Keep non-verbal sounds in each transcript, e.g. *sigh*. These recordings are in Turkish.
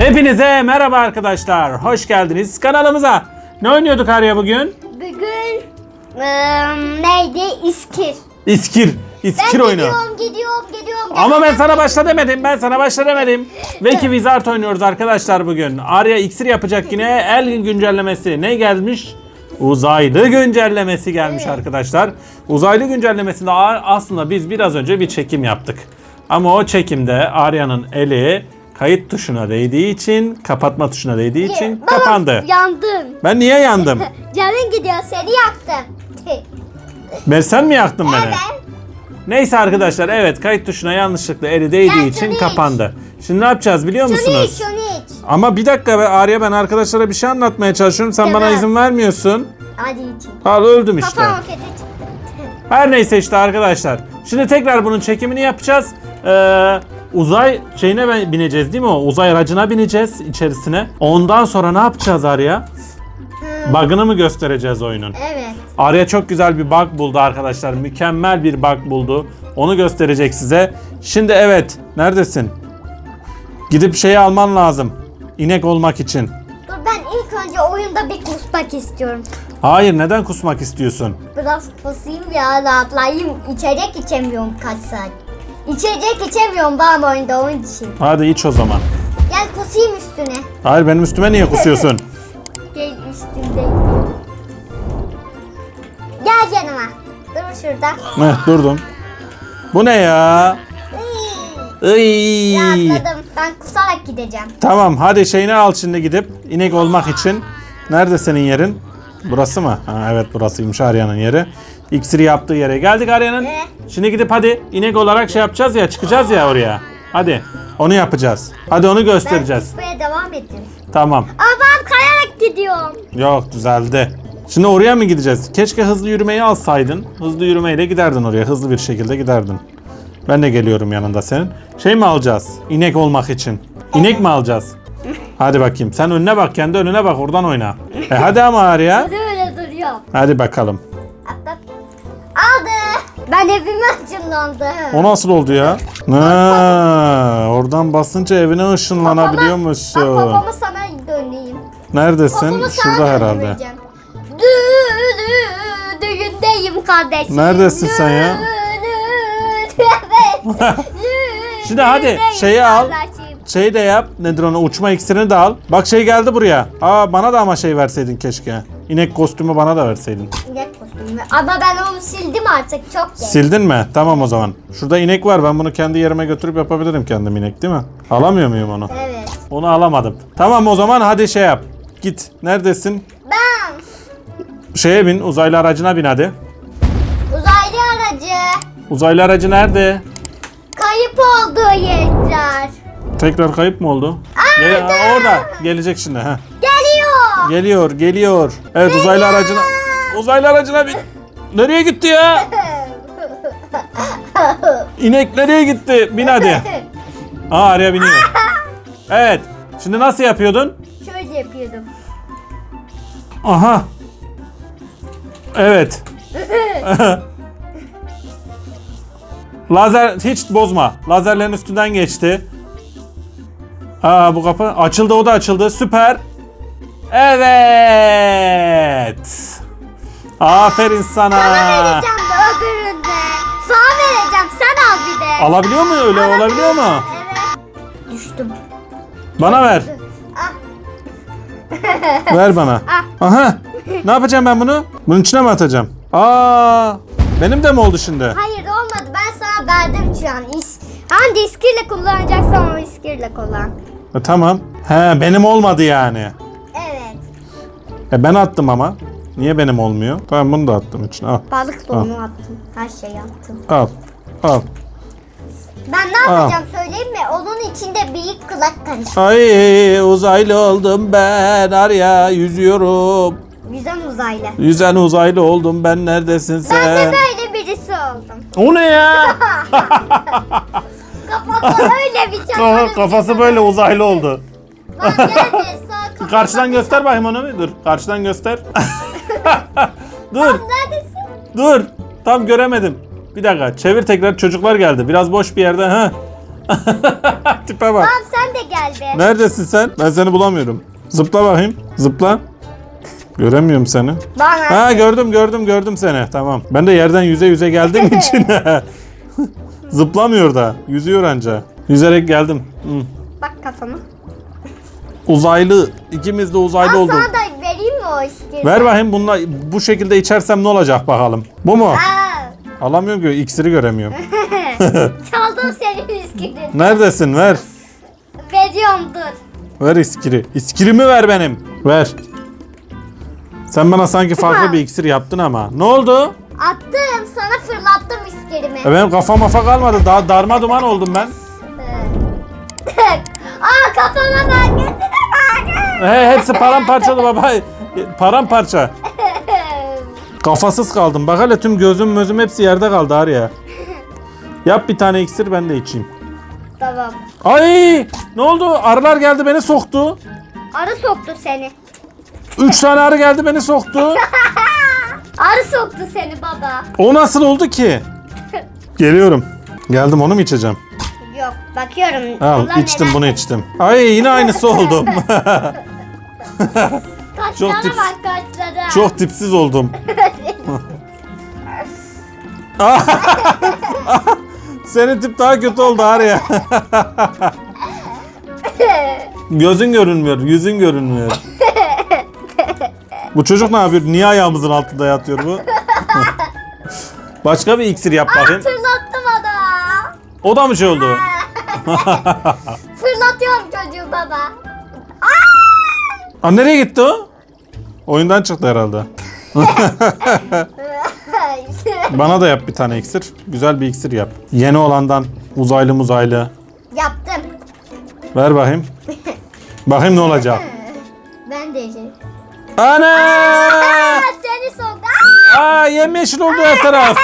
Hepinize merhaba arkadaşlar. Hoş geldiniz kanalımıza. Ne oynuyorduk Arya bugün? Bugün ıı, neydi? İskir. İskir. İskir ben oyunu. gidiyorum, gidiyorum, gidiyorum. Ama ben sana başla demedim. Ben sana başla demedim. Ve ki Wizard oynuyoruz arkadaşlar bugün. Arya iksir yapacak yine. El güncellemesi. Ne gelmiş? Uzaylı güncellemesi gelmiş Evet. arkadaşlar. Uzaylı güncellemesinde aslında biz biraz önce bir çekim yaptık. Ama o çekimde Arya'nın eli kayıt tuşuna değdiği için, kapatma tuşuna değdiği için Baba, kapandı. Yandın. Ben niye yandım? *laughs* Canın gidiyor, seni yaktım. *laughs* Ben sen mi yaktın beni? evet. Neyse arkadaşlar evet kayıt tuşuna yanlışlıkla eli değdiği Gel, için şunu iç. kapandı. Şimdi ne yapacağız biliyor Şunu iç, musunuz? şunu iç. Ama bir dakika be Arya ben arkadaşlara bir şey anlatmaya çalışıyorum. Sen bana Tamam. izin vermiyorsun. Hadi için. Al öldüm işte. Kafam kötü çıktı. Her neyse işte arkadaşlar. Şimdi tekrar bunun çekimini yapacağız. Ee, uzay şeyine bineceğiz değil mi o? Uzay aracına bineceğiz içerisine. Ondan sonra ne yapacağız Arya? Bug'ını mı göstereceğiz oyunun? Evet. Arya çok güzel bir bug buldu arkadaşlar. Mükemmel bir bug buldu. Onu gösterecek size. Şimdi evet. Neredesin? Gidip şeyi alman lazım. İnek olmak için. Dur ben ilk önce oyunda bir kusmak istiyorum. Hayır neden kusmak istiyorsun? Biraz kusayım ya rahatlayayım. İçecek içemiyorum kaç saat. İçecek içemiyorum ben oyunda onun için. Hadi iç o zaman. Gel kusayım üstüne. Hayır benim üstüme niye kusuyorsun? *laughs* Gel üstünde. Gel yanıma. Dur şurada. Heh, durdum. Bu ne ya? Iy. Rahatladım. Ben kusarak gideceğim. Tamam hadi şeyini al şimdi gidip inek olmak için. Nerede senin yerin? Burası mı? Ha, evet burasıymış Arya'nın yeri. İksiri yaptığı yere geldik Arya'nın. Şimdi gidip hadi inek olarak şey yapacağız ya çıkacağız ya oraya. Hadi onu yapacağız. Hadi onu Ben göstereceğiz. kusmaya devam edeyim. Tamam. Aa ben kayarak gidiyorum. Yok düzeldi. Şimdi oraya mı gideceğiz? Keşke hızlı yürümeyi alsaydın. Hızlı yürümeyle giderdin oraya. Hızlı bir şekilde giderdin. Ben de geliyorum yanında senin. Şey mi alacağız? İnek olmak için. İnek mi alacağız? *laughs* Hadi bakayım. Sen önüne bak. Kendi önüne bak. Oradan oyna. E hadi ama Arya. Hadi öyle duruyor. Hadi bakalım. Evime ışınlandım. O nasıl oldu ya? Ha, oradan basınca evine ışınlanabiliyor Bak musun? babamı sana döneyim. Neredesin? Babamı sana Şurada herhalde. döndüreceğim. Dü- dü- Düğündeyim kardeşim. Neredesin sen ya? Dü- dü- Evet. *laughs* Dü- Şimdi hadi, düğündeyim şeyi al. kardeşim. Şey de yap. Nedir onu? Uçma iksirini de al. Bak şey geldi buraya. Aa bana da ama şey verseydin keşke. İnek kostümü bana da verseydin. İnek Ama ben onu sildim artık çok geç. Sildin mi? Tamam o zaman. Şurada inek var. Ben bunu kendi yerime götürüp yapabilirim kendim inek değil mi? Alamıyor muyum onu? Evet. Onu alamadım. Tamam o zaman hadi şey yap. Git. Neredesin? Ben Şeye bin. Uzaylı aracına bin hadi. uzaylı aracı Uzaylı aracı nerede? kayıp olduğu yerler. Tekrar kayıp mı oldu? Aa, orada. Gelecek şimdi. Heh. Geliyor. Geliyor, geliyor. Evet uzaylı aracına. Uzaylı aracına bin. Nereye gitti ya? İnek nereye gitti? Bin hadi. Aa araya biniyor. Evet. Şimdi nasıl yapıyordun? Şöyle yapıyordum. Aha. Evet. *laughs* Lazer hiç bozma. Lazerlerin üstünden geçti. Aa bu kapı açıldı o da açıldı. Süper. Evet. Aferin sana. Sana vereceğim de öbüründe. Sana vereceğim sen al bir de. Alabiliyor mu öyle? Olabiliyor mu? Evet. Düştüm. Bana ver. Ah, Ver bana. *laughs* Aha. Ne yapacağım ben bunu? Bunun içine mi atacağım? Aa! Benim de mi oldu şimdi? hayır olmadı ben sana verdim şu an. Hangi iskirle kullanacaksan o iskirle kullan. E, tamam. He benim olmadı yani. Evet. E ben attım ama. Niye benim olmuyor? Tamam bunu da attım içine. Al. Balık sonu attım. Her şeyi yaptım. Al. Al. Ben ne yapacağım söyleyeyim mi? Onun içinde büyük kulak karışık. Ay uzaylı oldum ben. Arya yüzüyorum. Güzel uzaylı. Yüzen uzaylı oldum ben. Neredesin Ben de sen? böyle birisi oldum. O ne ya? *laughs* Kafası öyle bir çakarım. Kafası böyle uzaylı oldu. Lan nerede? Sağ *laughs* kafama Karşıdan göster bakayım onu bir. Dur. Karşıdan göster. *laughs* *laughs* Dur. Dur. Tam göremedim. Bir dakika. Çevir tekrar. Çocuklar geldi. Biraz boş bir yerde. Ha. *laughs* Tipe bak. Babam sen de gel be. Neredesin sen? Ben seni bulamıyorum. Zıpla bakayım. Zıpla. Göremiyorum seni. Bana. Ha gördüm gördüm gördüm seni. Tamam. Ben de yerden yüze yüze geldiğim *laughs* için zıplamıyor da. Yüzüyor anca. Yüzerek geldim. Hı. Bak kafama. Uzaylı. İkimiz de uzaylı olduk. sana da vereyim mi o iskiri? Ver bakayım bununla bu şekilde içersem ne olacak bakalım. Bu mu? Aa, Alamıyorum ki iksiri göremiyorum. *laughs* çaldım senin iskirini. Neredesin? Ver. Veriyorum dur. Ver iskiri. İskirimi ver benim. Ver. Sen bana sanki farklı bir iksir yaptın ama. Ne oldu? Attım sana fırlattım iskirimi. E benim kafam mafa kalmadı. Daha darma duman oldum ben. *laughs* Aa kafana kendine bak. He, hepsi paramparçalı baba. Paramparça. Kafasız kaldım. Bak hele tüm gözüm gözüm hepsi yerde kaldı Arya. Yap bir tane iksir ben de içeyim. tamam. Ay ne oldu? Arılar geldi beni soktu. Arı soktu seni. Üç tane arı geldi beni soktu. *laughs* Arı soktu seni baba. O nasıl oldu ki? Geliyorum. Geldim onu mu içeceğim? Yok bakıyorum. Al Ulan içtim neler- bunu içtim. Ay yine aynısı *laughs* oldum. *laughs* Kaşlara Çok tips- bak kaşlara. Çok tipsiz oldum. *laughs* Senin tip daha kötü oldu Arya. Gözün görünmüyor, yüzün görünmüyor. bu çocuk ne yapıyor? Niye ayağımızın altında yatıyor bu? *laughs* Başka bir iksir yap bakayım. Fırlattım ada. O da mı şey oldu? *laughs* Fırlatıyorum çocuğu baba. Aa, nereye gitti o? Oyundan çıktı herhalde. *laughs* Bana da yap bir tane iksir. Güzel bir iksir yap. Yeni olandan uzaylı muzaylı. Yaptım. Ver bakayım. Bakayım ne olacak. *laughs* Ben de yiyeceğim. Ana! Aa, seni soktu. Aa! Aa yemyeşil oldu her taraf.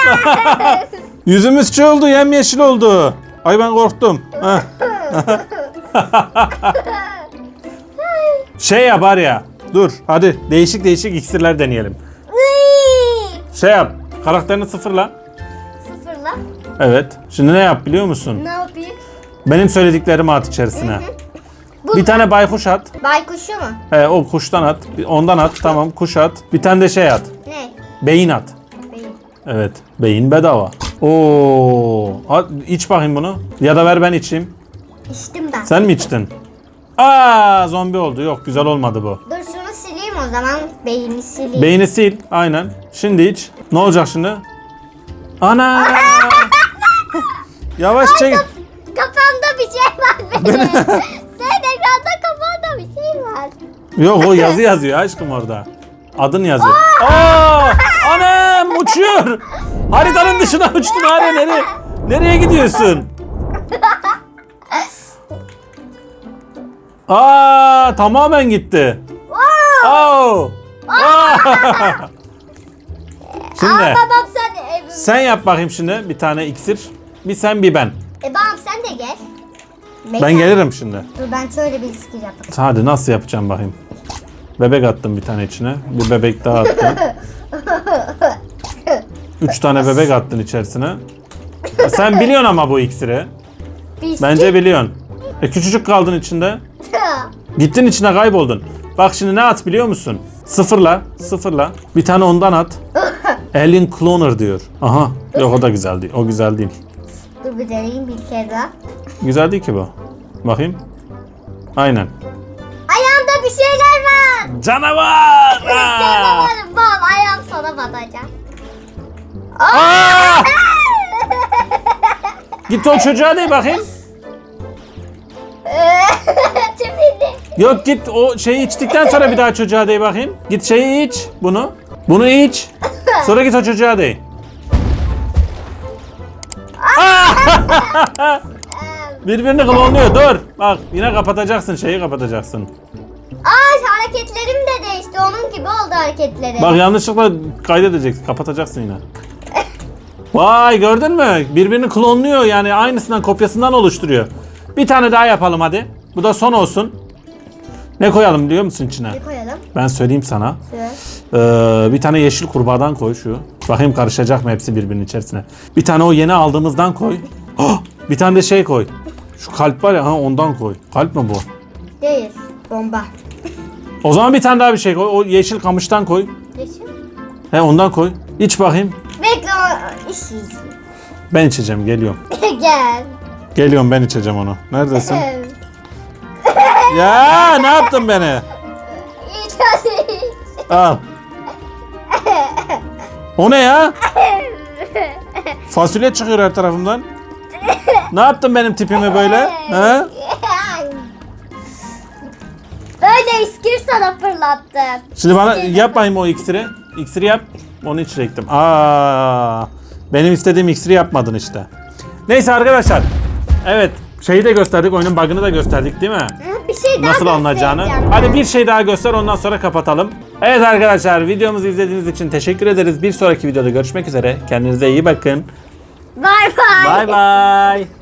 *laughs* Yüzümüz şey oldu yemyeşil oldu. Ay ben korktum. Şey yap var ya. Dur hadi değişik değişik iksirler deneyelim. Şey yap. Karakterini sıfırla. Sıfırla. Evet. Şimdi ne yap biliyor musun? Ne yapayım? Benim söylediklerimi at içerisine. Bu Bir tane baykuş at. Baykuşu mu? He, o kuştan at. Ondan at. Tamam kuş at. Bir tane de şey at. Ne? Beyin at. Benim. Evet. Beyin bedava. Oo. At, iç bakayım bunu. Ya da ver ben içeyim. İçtim ben. Sen mi içtin? Aa zombi oldu. Yok güzel olmadı bu. Dur şunu sileyim o zaman. Beyni sileyim. Beyni sil. Aynen. Şimdi iç. Ne olacak şimdi? Ana. *laughs* Yavaş çek. Kafamda bir şey var benim. *laughs* Senin ekranda kafanda bir şey var. Yok o yazı yazıyor aşkım orada. Adın yazıyor. Aa! Anam uçuyor. Haritanın dışına uçtun Arya nereye? Nereye gidiyorsun? *laughs* Aa tamamen gitti. Oh. Aa! *laughs* Şimdi Aa babam sen e, sen yap bakayım şimdi bir tane iksir. Bir sen bir ben. e, babam sen de gel. Ben gelirim şimdi. Dur ben şöyle bir skill yapayım. Hadi nasıl yapacağım bakayım. Bebek attım bir tane içine. Bir bebek daha attım. *laughs* Üç tane bebek attın içerisine. E Sen biliyorsun ama bu iksiri. Bir Bence biliyorsun. E küçücük kaldın içinde. Gittin içine kayboldun. Bak şimdi ne at biliyor musun? Sıfırla, sıfırla. Bir tane ondan at. *laughs* Alien Cloner diyor. Aha. Yok o da güzel değil. O güzel değil. Dur bir deneyeyim bir kere daha. Güzel değil ki bu. Bakayım. Aynen. Ayağımda bir şeyler var. Canavar! *laughs* Aa! Canavarım babam ayağım sana batacak. Aa! Git o çocuğa de bakayım. Yok git o şeyi içtikten sonra bir daha çocuğa de bakayım. Git şeyi iç bunu. Bunu iç. Sonra git o çocuğa de. *laughs* Birbirini klonluyor. Dur. Bak yine kapatacaksın şeyi kapatacaksın. Aa hareketlerim de değişti. Onun gibi oldu hareketleri. Bak yanlışlıkla kaydedeceksin. Kapatacaksın yine. Vay gördün mü? Birbirini klonluyor yani aynısından kopyasından oluşturuyor. Bir tane daha yapalım hadi. Bu da son olsun. Ne koyalım biliyor musun içine? Ne koyalım? Ben söyleyeyim sana. Şöyle. Ee, bir tane yeşil kurbağadan koy şu. Bakayım karışacak mı hepsi birbirinin içerisine. Bir tane o yeni aldığımızdan koy. Oh, *gasps* bir tane de şey koy. Şu kalp var ya ha ondan koy. Kalp mi bu? Değil. Bomba. O zaman bir tane daha bir şey koy. O yeşil kamıştan koy. Yeşil. He ondan koy. İç bakayım. Bekle o izliyor. Ben içeceğim geliyorum. *laughs* Gel. Geliyorum ben içeceğim onu. Neredesin? Ya ne yaptın beni? Al. O ne ya? Fasulye çıkıyor her tarafımdan. Ne yaptın benim tipimi böyle? He? Böyle iskir sana fırlattım. Şimdi bana yap bakayım o iksiri. İksiri yap. Onu içecektim. Aa, benim istediğim iksiri yapmadın işte. Neyse arkadaşlar. Evet. Şeyi de gösterdik. Oyunun bug'ını da gösterdik değil mi? Bir şey daha Nasıl alınacağını. göstereceğim. Hadi bir şey daha göster ondan sonra kapatalım. Evet arkadaşlar videomuzu izlediğiniz için teşekkür ederiz. Bir sonraki videoda görüşmek üzere. Kendinize iyi bakın. Bay bay. Bay bay.